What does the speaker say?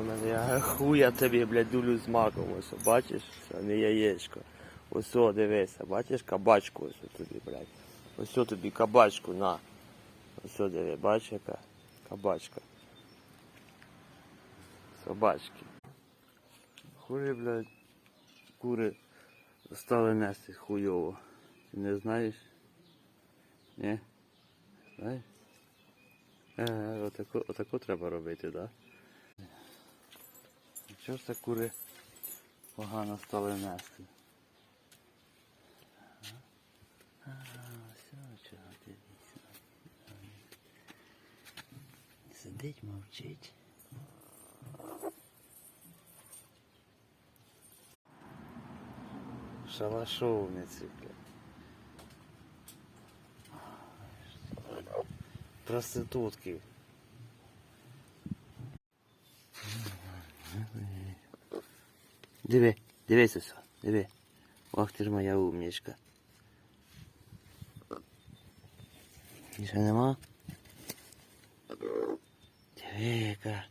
в мене. Я хуя тобі, блядь, дулю з маком. Ось, бачиш? Це не яєчко. Ось, о, дивися, бачиш кабачку ось тобі, блядь. Ось о тобі кабачку, на. Ось о, диви, бачиш яка? Кабачка. Собачки. Хури, блядь, кури стали нести хуйово. Ти не знаєш? Ні? Знаєш? Е, отако, отако треба робити, так? Да? Чого ж це кури погано стали нести? А, все, чого дивіться. Сидить, мовчить. Шалашовниці. Проститутки. Диви, дивись ось, диви. Ох ти ж моя умнічка. Більше нема? Диви, яка